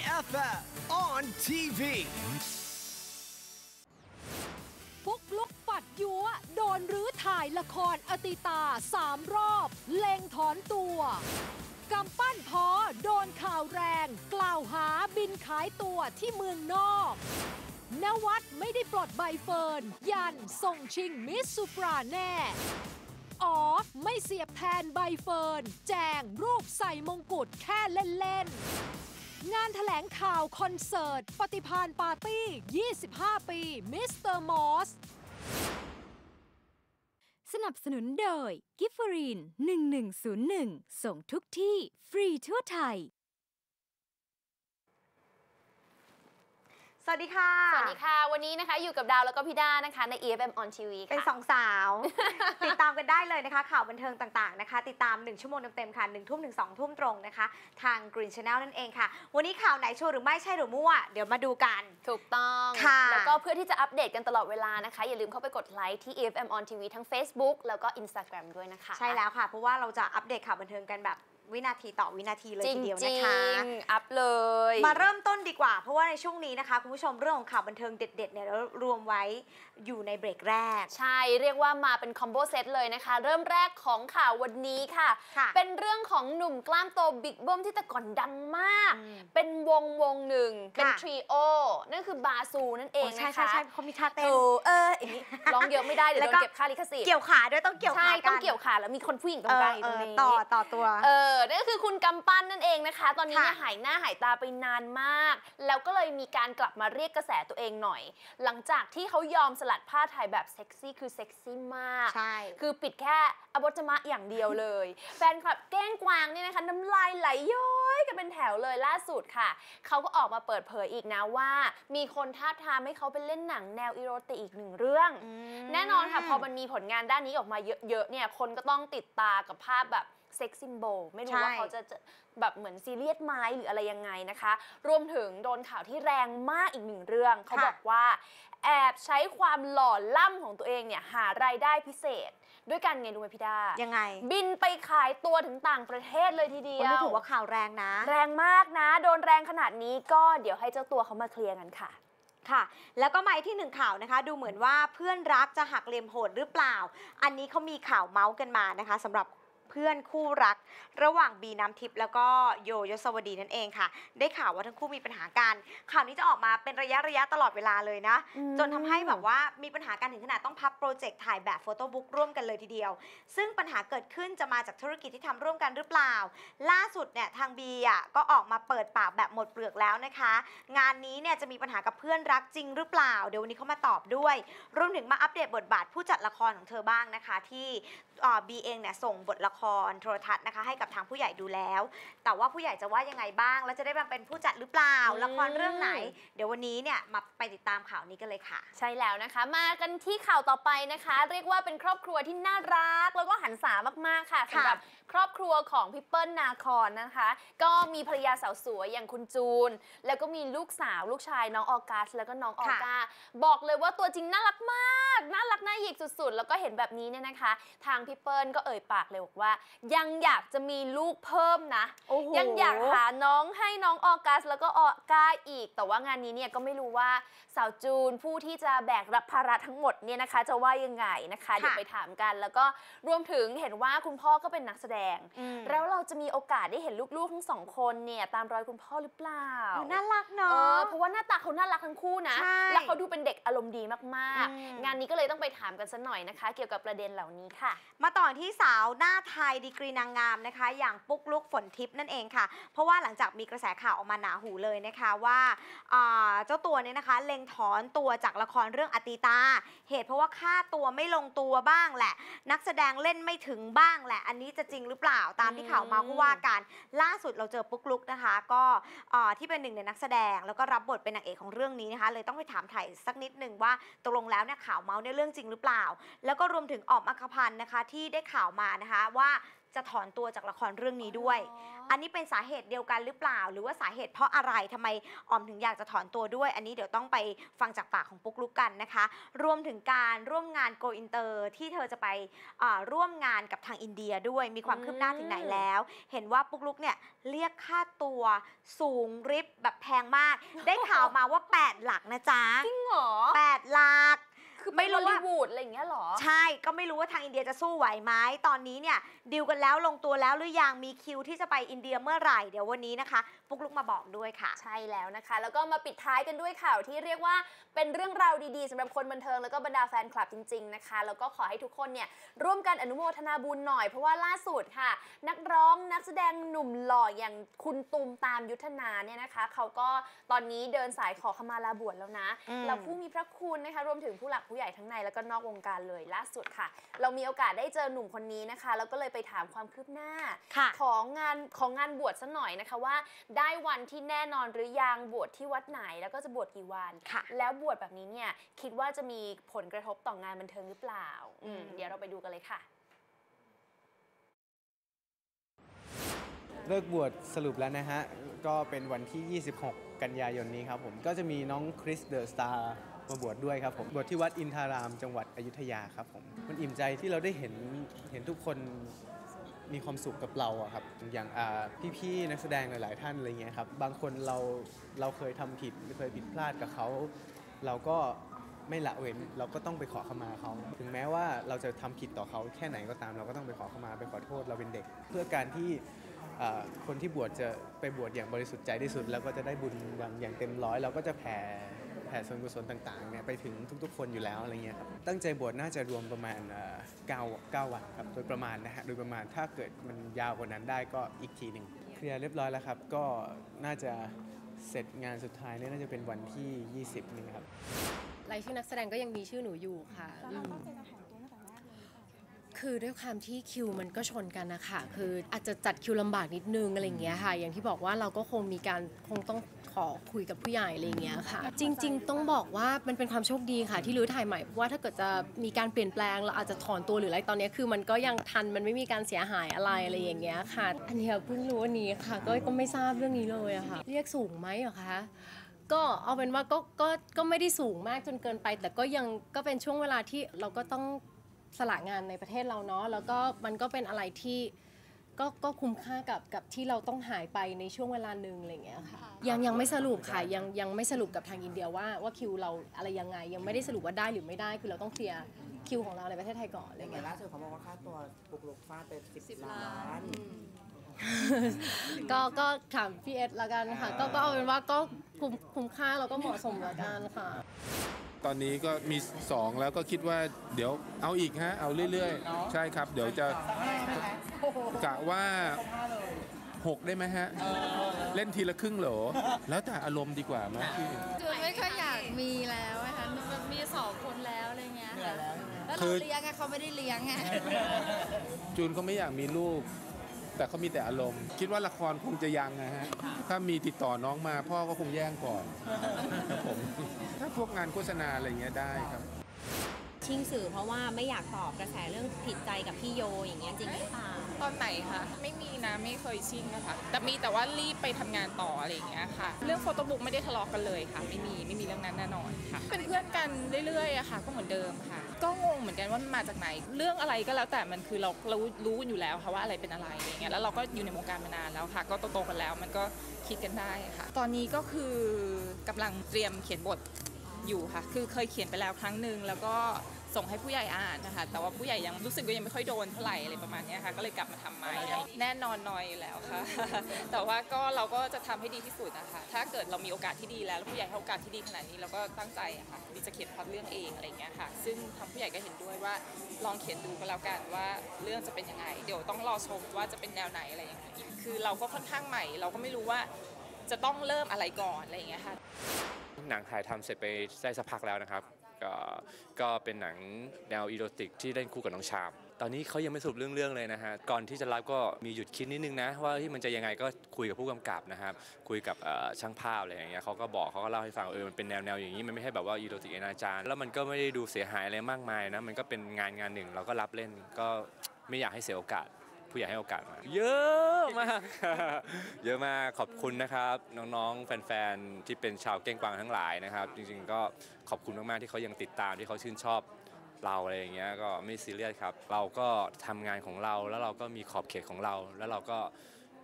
EFF on TV. ฟุกลุกปัดยัวโดนรื้อถ่ายละครอติตาสามรอบ เลงถอนตัวกำปั้นพอโดนข่าวแรง กล่าวหาบินขายตัวที่เมืองนอก นวัดไม่ได้ปลดใบเฟิร์น ยันส่งชิงมิสซูปราแน่ อ๋อ ไม่เสียบแทนใบเฟิร์น แจงรูปใส่มงกุฎแค่เล่น ๆ งานถแถลงข่าวคอนเสิร์ต ปฏิพานปาร์ตี้ 25 ปีมิสเตอร์มอสสนับสนุนโดยกิฟฟรีน 1101 ส่งทุกที่ ฟรีทั่วไทย วัสดีค่ะ สวัสดีค่ะ วันนี้นะคะอยู่กับดาวแล้วก็พี่ด้านะคะใน EFM on TV ค่ะ เป็นสองสาว ติดตามกันได้เลยนะคะ ข่าวบันเทิงต่างๆนะคะ ติดตาม 1 ชั่วโมงเต็มๆค่ะ1ทุ่มถึง2ทุ่มตรงนะคะ ทาง Green Channel นั่นเองค่ะ วันนี้ข่าวไหนชัวร์หรือไม่ใช่หรือมั่ว เดี๋ยวมาดูกัน ถูกต้องค่ะแล้วก็เพื่อที่จะอัปเดตกันตลอดเวลานะคะ อย่าลืมเข้าไปกดไลค์ที่ EFM on TV ทั้ง Facebook แล้วก็ Instagram ด้วยนะคะ ใช่แล้วค่ะเพราะว่าเราจะอัปเดตข่าวบันเทิงกันแบบ วินาทีต่อวินาทีเลยจริทีงเดียวจรินะงคะอัพเลย มาเริ่มต้นดีกว่า เพราะว่าในช่วงนี้นะคะ คุณผู้ชมเรื่องของข่าวบันเทิงเด็ดๆเนี่ยเรารวมไว้อยู่ในเบรกแรก ใช่เรียกว่ามาเป็นคอมโบเซตเลยนะคะ เริ่มแรกของข่าววันนี้ค่ะค่ะเป็นเรื่องของหนุ่มกล้ามโตบิ๊กเบิ้มที่แต่ก่อนดังมากอืมเป็นวงวงหนึ่งเป็นค่ะทริโอนั่นคือบาซูนั่นเอโอ้งใช่นะใช่คะใช่เขามีท่าเต้นโอ้เอออย่างนี้ร้องเยอะไม่ได้เดี๋ยวแล้โดวก็นเก็บค่าลิขสิทธิ์เกี่ยวขาด้วยต้องเกี่ยวใช่ขากันต้องเกี่ยวขาแล้วมีคนผู้หญิงตรงกลางอยู่ตรงนี้เต่อต่อตัว เออนั่นก็คือคุณกำปั้นนั่นเองนะคะ ตอนนี้ค่ะเนี่ยหายหน้าหายตาไปนานมาก แล้วก็เลยมีการกลับมาเรียกกระแสตัวเองหน่อย หลังจากที่เขายอมสลัดผ้าไทยแบบเซ็กซี่คือเซ็กซี่มาก ใช่ คือปิดแค่อบจมะอย่างเดียวเลย แฟนคลับแกล้งกวางเนี่ยนะคะน้ำลายไหลย้อยกันเป็นแถวเลยล่าสุดค่ะ เขาก็ออกมาเปิดเผยอีกนะว่า มีคนท้าบทามให้เขาไปเล่นหนังแนวอีโรติกอีกหนึ่งเรื่อง แน่นอนค่ะพอมันมีผลงานด้านนี้ออกมาเยอะๆเนี่ยคนก็ต้องติดตากับภาพแบบ เซ็กซิมโบลไม่รู้ว่าใช่เขาจะจะแบบเหมือนซีเรียสไหมหรืออะไรยังไงนะคะ รวมถึงโดนข่าวที่แรงมากอีกหนึ่งเรื่อง เขาบอกว่าแอบใช้ความหล่อล่ำของตัวเองเนี่ยหารายได้พิเศษ ด้วยการไงรู้ไหมพี่ดา ยังไง บินไปขายตัวถึงต่างประเทศเลยทีเดียวันวนี้ถือว่าข่าวแรงนะ แรงมากนะ โดนแรงขนาดนี้ก็เดี๋ยวให้เจ้าตัวเขามาเคลียร์กันค่ะค่ะ แล้วก็มาอีกที่หนึ่งข่าวนะคะ ดูเหมือนว่าเพื่อนรักจะหักเหลี่ยมโหดหรือเปล่า อันนี้เขามีข่าวเมาส์กันมานะคะสำหรับ เพื่อนคู่รัก ระหว่างบีน้ำทิพย์แล้วก็โยยศวดีนั่นเองค่ะ ได้ข่าวว่าทั้งคู่มีปัญหากันข่าวนี้จะออกมาเป็นระยะระยะตลอดเวลาเลยนะอืมจนทำให้แบบว่ามีปัญหากันถึงขนาดต้องพับโปรเจกต์ถ่ายแบบโฟโต้บุ๊กร่วมกันเลยทีเดียว ซึ่งปัญหาเกิดขึ้นจะมาจากธุรกิจที่ทำร่วมกันหรือเปล่า ล่าสุดเนี่ยทางบีอะก็ออกมาเปิดปากแบบหมดเปลือกแล้วนะคะ งานนี้เนี่ยจะมีปัญหากับเพื่อนรักจริงหรือเปล่า เดี๋ยววันนี้เขามาตอบด้วยรวมถึงมาอัปเดตบทบาทผู้จัดละครของเธอบ้างนะคะ ที่บีเองเนี่ยส่งบทละครโทรทัศน์นะคะให้กับทางผู้ใหญ่ดูแล้ว แต่ว่าผู้ใหญ่จะว่ายังไงบ้าง แล้วจะได้มาเป็นผู้จัดหรือเปล่าอืมละครเรื่องไหน เดี๋ยววันนี้เนี่ยมาไปติดตามข่าวนี้กันเลยค่ะ ใช่แล้วนะคะ มากันที่ข่าวต่อไปนะคะ เรียกว่าเป็นครอบครัวที่น่ารัก แล้วก็หันษามากๆค่ะค่ะสำหรับ ครอบครัวของพี่เปิ้ลนาคอนนะคะ ก็มีภรรยาสาวสวยอย่างคุณจูน แล้วก็มีลูกสาวลูกชายน้องออกัส แล้วก็น้องออกาบอกเลยว่าตัวจริงน่ารักมาก น่ารักน่าหยิกสุดๆ แล้วก็เห็นแบบนี้เนี่ยนะคะ ทางพี่เปิ้ลก็เอ่ยปากเลยบอกว่า ยังอยากจะมีลูกเพิ่มนะโอ้โหยังอยากหาน้องให้น้องออกัส แล้วก็ออก้าอีก แต่ว่างานนี้เนี่ยก็ไม่รู้ว่าสาวจูนผู้ที่จะแบกรับภาระทั้งหมดเนี่ยนะคะ จะว่ายังไงนะคะเดี๋ยวไปถามกัน แล้วก็รวมถึงเห็นว่าคุณพ่อก็เป็นนักแสดงอืมแล้วเราจะมีโอกาสได้เห็นลูกๆทั้งสองคนเนี่ยตามรอยคุณพ่อหรือเปล่าโอ้น่ารักเอเนาะอเพราะว่าหน้าตาเขาน่ารักทั้งคู่นะใช่แล้วเขาดูเป็นเด็กอารมณ์ดีมากอืมๆงานนี้ก็เลยต้องไปถามกันสักหน่อยนะคะ เกี่ยวกับประเด็นเหล่านี้ค่ะ มาต่อที่สาวหน้าไทยดีกรีนางงามนะคะ อย่างปุ๊กลุกฝนทิพย์นั่นเองค่ะ เพราะว่าหลังจากมีกระแสข่าวออกมาหนาหูเลยนะคะว่าอ่าเจ้าตัวเนี่ยนะคะเล็งถอนตัวจากละครเรื่องอติตา เหตุเพราะว่าค่าตัวไม่ลงตัวบ้างแหละ นักแสดงเล่นไม่ถึงบ้างแหละ อันนี้จะจริงหรือเปล่าตามที่ข่าวมาก็ว่ากันล่าสุดเราเจอปุ๊กลุกนะคะ ก็อ่าที่เป็นหนึ่งในนักแสดง แล้วก็รับบทเป็นนางเอกของเรื่องนี้นะคะ เลยต้องไปถามไถ่สักนิดหนึ่งว่าตกลงแล้วเนี่ยข่าวเมาส์ในยเรื่องจริงหรือเปล่า แล้วก็รวมถึงออกมาคพันธ์นะคะที่ได้ข่าวมานะคะว่า จะถอนตัวจากละครเรื่องนี้ด้วยอ๋ออัอันนี้เป็นสาเหตุเดียวกันหรือเปล่า หรือว่าสาเหตุเพราะอะไรทำไมออมถึงอยากจะถอนตัวด้วย อันนี้เดี๋ยวต้องไปฟังจากปากของปุ๊กลุกกันนะคะ รวมถึงการร่วมงานโกอินเตอร์ที่เธอจะไปอ่าร่วมงานกับทางอินเดียด้วยมีความคืบหน้าถึงไหนแล้ว เห็นว่าปุ๊กลุกเนี่ยเรียกค่าตัวสูงริบแบบแพงมาก ได้ข่าวมาว่า 8 หลักนะจ๊ะจริงเหรอ8หลัก คือไม่ไม่รู้รู้ว่าว่าวูดอะไรอย่างเงี้ยเหรอ ใช่ก็ไม่รู้ว่าทางอินเดียจะสู้ไหวไหมตอนนี้เนี่ยดิวกันแล้วลงตัวแล้วหรือยังมีคิวที่จะไปอินเดียเมื่อไหร่ เดี๋ยววันนี้นะคะ ปุ๊กลุกมาบอกด้วยค่ะ ใช่แล้วนะคะ แล้วก็มาปิดท้ายกันด้วยข่าวที่เรียกว่าเป็นเรื่องราวดีๆสำหรับคนบันเทิงแล้วก็บรรดาแฟนคลับจริงๆนะคะแล้วก็ขอให้ทุกคนเนี่ยร่วมกันอนุโมทนาบุญหน่อยเพราะว่าล่าสุดค่ะ นักร้องนักแสดงหนุ่มหล่ออย่างคุณตูมตามยุทธนาเนี่ยนะคะ เขาก็ตอนนี้เดินสายขอขมาลาบวชแล้วนะอืมแล้วผู้มีพระคุณนะคะรวมถึงผู้หลักผู้ใหญ่ทั้งในแล้วก็นอกวงการเลยล่าสุดค่ะ เรามีโอกาสได้เจอหนุ่มคนนี้นะคะ แล้วก็เลยไปถามความคืบหน้าค่ะของงานของงานบวชสักหน่อยนะคะว่าได้วันที่แน่นอนหรือยังบวชที่วัดไหนแล้วก็จะบวชกี่วันค่ะแล้วบวชแบบนี้เนี่ยคิดว่าจะมีผลกระทบต่องานบันเทิงหรือเปล่าอืมอืมเดี๋ยวเราไปดูกันเลยค่ะเลิกบวชสรุปแล้วนะฮะ ก็เป็นวันที่ 26 กันยายนนี้ครับผมก็จะมีน้องคริสเดอะสตาร์มาบวชด้วยครับผมบวชที่วัดอินทารามจังหวัดอยุธยาครับผมมันอิ่มใจที่เราได้เห็นเห็นทุกคน มีความสุขกับเราอะครับอย่างพี่ๆนักแสดงหลาย ๆ ท่านอะไรเงี้ยครับบางคนเราเราเคยทำผิดเคยผิดพลาดกับเขาเราก็ไม่ละเว้นเราก็ต้องไปขอขมาเขา ถึงแม้ว่าเราจะทำผิดต่อเขาแค่ไหนก็ตาม เราก็ต้องไปขอขมาไปขอโทษเราเป็นเด็ก เพื่อการที่คนที่บวชจะไปบวชอย่างบริสุทธิ์ใจที่สุด แล้วก็จะได้บุญอย่างอย่างเต็มร้อยเราก็จะแผ่ แผ่ส่วนกุศลต่างๆเนี่ยไปถึงทุกๆ คนอยู่แล้วอะไรเงี้ยครับตั้งใจบวชน่าจะรวมประมาณเอ่อเก้าเก้าวันครับโดยประมาณนะฮะโดยประมาณถ้าเกิดมันยาวกว่านั้นได้ก็อีกทีหนึ่งเคลียร์เรียบร้อยแล้วครับ ก็น่าจะเสร็จงานสุดท้ายเนี่ยน่าจะเป็นวันที่ 20นี่ครับรายชื่อนักแสดงก็ยังมีชื่อหนูอยู่ค่ะอืมคือด้วยความที่คิวมันก็ชนกันนะคะคืออาจจะจัดคิวลำบากนิดนึงอะไรอย่างเงี้ยค่ะ อย่างที่บอกว่าเราก็คงมีการคงต้อง ขอคุยกับผู้ใหญ่อะไรเงี้ยค่ะ จริง ๆ ต้องบอกว่ามันเป็นความโชคดีค่ะ ที่รื้อถ่ายใหม่เพราะว่าถ้าเกิดจะมีการเปลี่ยนแปลงเราอาจจะถอนตัวหรืออะไรตอนนี้คือมันก็ยังทันมันไม่มีการเสียหายอะไรอะไรอย่างเงี้ยค่ะ อันนี้เพิ่งรู้วันนี้ค่ะ ก็ก็ไม่ทราบเรื่องนี้เลยอะค่ะ เรียกสูงไหมเหรอคะก็เอาเป็นว่าก็ก็ก็ไม่ได้สูงมากจนเกินไป แต่ก็ยังก็เป็นช่วงเวลาที่เราก็ต้องสละงานในประเทศเราเนาะแล้วก็มันก็เป็นอะไรที่ ก็ก็คุ้มค่ากับกับที่เราต้องหายไปในช่วงเวลาหนึ่งอะไรอย่างเงี้ยค่ะยังยังไม่สรุปค่ะยังยังไม่สรุปกับทางอินเดียว่าว่าคิวเราอะไรยังไง ยังไม่ได้สรุปว่าได้หรือไม่ได้คือเราต้องเคลียร์คิวของเราในประเทศไทยก่อนอะไรอย่างเงี้ยล่าสุดเขาบอกว่าค่าตัวปุกลุกฟาดไปสิบล้านก็ก็ถามพี่เอสละกันค่ะ ก็ก็เอาเป็นว่าก็คุ้มคุ้มค่าแล้วก็เหมาะสมละกันค่ะ ตอนนี้ก็มี 2 แล้วก็คิดว่าเดี๋ยวเอาอีกฮะ เอาเรื่อยๆ ใช่ครับ เดี๋ยวจะกะว่า 6 ได้ไหมฮะ เล่นทีละครึ่งโหลแล้วแต่อารมณ์ดีกว่าไหมพี่จูนไม่ค่อยอยากมีแล้วอะค่ะมันมีสองคนแล้วอะไรเงี้ยค่ะแล้วคืเราอเลี้ยงอะเขาไม่ได้เลี้ยงไงจูนเขาไม่อยากมีลูก แต่เขามีแต่อารมณ์ คิดว่าละครคงจะยังนะฮะ ถ้ามีติดต่อน้องมาพ่อก็คงแย่งก่อนครับผม ถ้าพวกงานโฆษณาอะไรเงี้ยได้ครับ ชิงสื่อเพราะว่าไม่อยากตอบกระแสเรื่องผิดใจกับพี่โยอย่างเงี้ยจริงหรือเปล่าตอนไหนคะไม่มีนะไม่เคยชิงนะคะแต่มีแต่ว่ารีบไปทำงานต่ออะไรอย่างเงี้ยค่ะ เรื่องโฟโต้บุ๊กไม่ได้ทะเลาะกันเลยค่ะ ไม่มีไม่มีเรื่องนั้นแน่นอนค่ะ เป็นเพื่อนกันเรื่อยๆอะค่ะ ก็เหมือนเดิมค่ะ ก็งงเหมือนกันว่ามันมาจากไหน เรื่องอะไรก็แล้วแต่มันคือเราเรารู้อยู่แล้วค่ะว่าอะไรเป็นอะไรอะไรอย่างเงี้ยแล้วเราก็อยู่ในวงการมานานแล้วค่ะ ก็โตๆกันแล้วมันก็คิดกันได้ค่ะ ตอนนี้ก็คือกำลังเตรียมเขียนบทอยู่ค่ะ คือเคยเขียนไปแล้วครั้งหนึ่งแล้วก็ ส่งให้ผู้ใหญ่อ่านนะคะ แต่ว่าผู้ใหญ่ยังรู้สึกว่ายังไม่ค่อยโดนเท่าไหร่อะไรประมาณนี้ค่ะก็เลยกลับมาทำใหม่แน่นอนน้อยแล้วค่ะ แต่ว่าก็เราก็จะทำให้ดีที่สุดนะคะ ถ้าเกิดเรามีโอกาสที่ดีแล้วผู้ใหญ่ให้โอกาสที่ดีขนาดนี้เราก็ตั้งใจค่ะที่จะเขียนพล็อตเรื่องเองอะไรเงี้ยค่ะ ซึ่งทางผู้ใหญ่ก็เห็นด้วยว่าลองเขียนดูก็แล้วกันว่าเรื่องจะเป็นยังไง เดี๋ยวต้องรอชมว่าจะเป็นแนวไหนอะไรอย่างเงี้ยคือเราก็ค่อนข้างใหม่ เราก็ไม่รู้ว่าจะต้องเริ่มอะไรก่อนอะไรอย่างเงี้ยค่ะหนังถ่ายทำเสร็จไปได้สักพักแล้วนะครับ ก็ก็เป็นหนังแนวอีโรติกที่เล่นคู่กับน้องชาม ตอนนี้เขายังไม่สรุปเรื่องเรื่องเลยนะฮะ ก่อนที่จะรับก็มีหยุดคิดนิดนึงนะ ว่าที่มันจะยังไงก็คุยกับผู้กำกับนะครับ คุยกับช่างภาพอะไรอย่างเงี้ยเขาก็บอกเขาก็เล่าให้ฟังเออมันเป็นแนวแนวอย่างนี้มันไม่ใช่แบบว่าอีโรติกอนาจารแล้วมันก็ไม่ได้ดูเสียหายอะไรมากมายนะมันก็เป็นงานงานหนึ่งเราก็รับเล่นก็ไม่อยากให้เสียโอกาส ผู้ใหญ่ให้โอกาสมา เยอะมาก เยอะมากขอบคุณนะครับ น้องๆ แฟนๆ ที่เป็นชาวเก้งกวางทั้งหลายนะครับ จริงๆก็ขอบคุณมากๆที่เขายังติดตามที่เขาชื่นชอบเราอะไรอย่างเงี้ยก็ไม่ซีเรียสครับ เราก็ทำงานของเราแล้วเราก็มีขอบเขตของเรา แล้วเราก็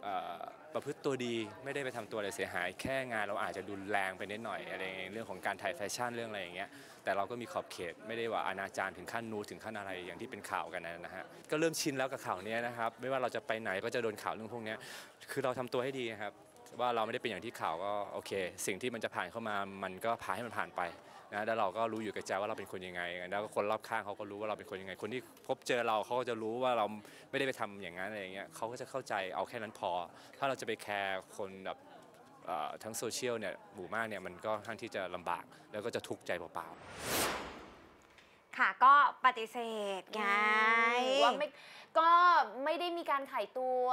เอ่อประพฤติตัวดีไม่ได้ไปทำตัวอะไรเสียหาย แค่งานเราอาจจะดุนแรงไปนิดหน่อยอะไรเงี้ยเรื่องของการถ่ายแฟชั่นเรื่องอะไรอย่างเงี้ยแต่เราก็มีขอบเขตไม่ได้ว่าอนาจารถึงขั้นนูนถึงขั้นอะไรอย่างที่เป็นข่าวกันนะฮะก็เริ่มชินแล้วกับข่าวนี้นะครับไม่ว่าเราจะไปไหนก็จะโดนข่าวเรื่องพวกนี้คือเราทำตัวให้ดีครับ ว่าเราไม่ได้เป็นอย่างที่ข่าวก็โอเค สิ่งที่มันจะผ่านเข้ามามันก็พาให้มันผ่านไปนะแล้วเราก็รู้อยู่กับใจว่าเราเป็นคนยังไง แล้วก็คนรอบข้างเขาก็รู้ว่าเราเป็นคนยังไง คนที่พบเจอเราเขาก็จะรู้ว่าเราไม่ได้ไปทำอย่างนั้นอะไรอย่างเงี้ยเขาก็จะเข้าใจเอาแค่นั้นพอ ถ้าเราจะไปแคร์คนแบบทั้งโซเชียลเนี่ยหมู่มากเนี่ยมันก็ค่อนข้างที่จะลำบากแล้วก็จะทุกข์ใจเปล่าๆ ค่ะก็ปฏิเสธไงว่าไม่ก็ไม่ได้มีการขายตัว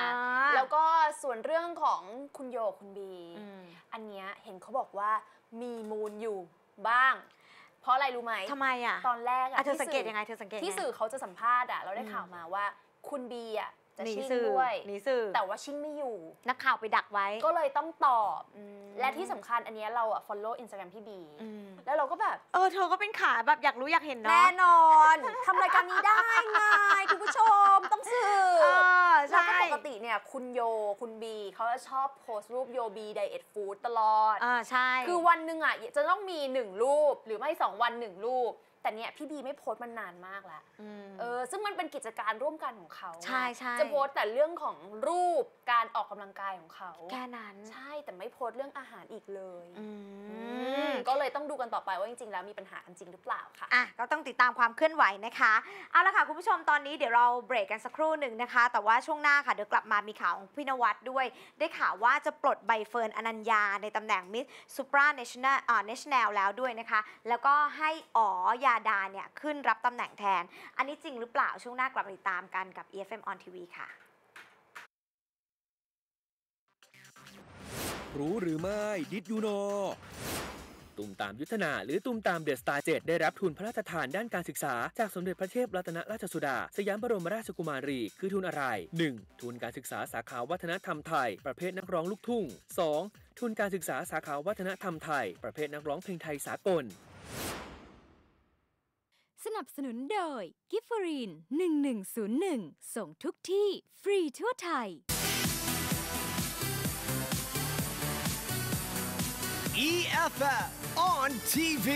อ่าแล้วก็ส่วนเรื่องของคุณโยกับคุณบีอืมอันเนี้ยเห็นเขาบอกว่ามีมูลอยู่บ้าง เพราะอะไรรู้ไหมทำไมอะตอนแรกอะอะเธอที่สังเกตสื่อยังไงเธอสังเกตที่ยังไงสื่อเขาจะสัมภาษณ์อะเราได้ข่าวมาว่าคุณบีอะ จะหนีชิ่งสื่อด้วยหนีสื่อแต่ว่าชิ่งไม่อยู่ นักข่าวไปดักไว้ ก็เลยต้องตอบมและที่สำคัญอันเนี้ยเราอะ follow Instagram พี่บีอืมแล้วเราก็แบบ เออ เธอก็เป็นขาแบบอยากรู้อยากเห็นเนาะแน่นอนทำรายการนี้ได้ไงคุณผู้ชมต้องสืเอบอแล้วใช่ก็ปกติเนี่ย คุณโยคุณบีเขาจะชอบโพสต์รูปโยบีไดเอทฟู้ดตลอดอ่าใช่ คือวันหนึ่งอะจะต้องมีหนึ่งรูปหรือไม่สองวันหนึ่งรูป แต่เนี่ยพี่บีไม่โพสต์มันนานมากแล้วมเออซึ่งมันเป็นกิจการร่วมกันของเขาใช่ใช่จะโพสต์แต่เรื่องของรูปการออกกำลังกายของเขาแค่นั้นใช่แต่ไม่โพสต์เรื่องอาหารอีกเลยอือืมมก็เลยต้องดูกันต่อไปว่าจริงๆแล้วมีปัญหากันจริงหรือเปล่าค่ะอะก็ต้องติดตามความเคลื่อนไหวนะคะเอาละค่ะคุณผู้ชมตอนนี้เดี๋ยวเราเบรกกันสักครู่หนึ่งนะคะ แต่ว่าช่วงหน้าค่ะเดี๋ยวกลับมามีข่าวของพี่นวัดด้วย ได้ข่าวว่าจะปลดใบเฟิร์นอนัญญาในตำแหน่งมิสซูปราเนชั่นแนลอ่าเนชั่นแนลแล้วด้วยนะคะ แล้วก็ให้อ๋อยาดาเนี่ยขึ้นรับตำแหน่งแทน อันนี้จริงหรือเปล่าช่วงหน้ากลับมาติดตามกันกับ EFM on TV ค่ะ รู้หรือไม่ดิดยูโนตุมตามยุทธนา หรือตุมตามเดอะสตาร์เจ็ดได้รับทุนพระราชทานด้านการศึกษา จากสมเด็จพระเทพรัตนราชสุดา สยามบรมราชกุมารี คือทุนอะไร 1. ทุนการศึกษาสาขาวัฒนธรรมไทย ประเภทนักร้องลูกทุ่ง 2. ทุนการศึกษาสาขาวัฒนธรรมไทย ประเภทนักร้องเพลงไทยสากล นับสนุนโดยกิฟฟรีน1101 ส่งทุกที่ ฟรีทั่วไทย EFF on TV.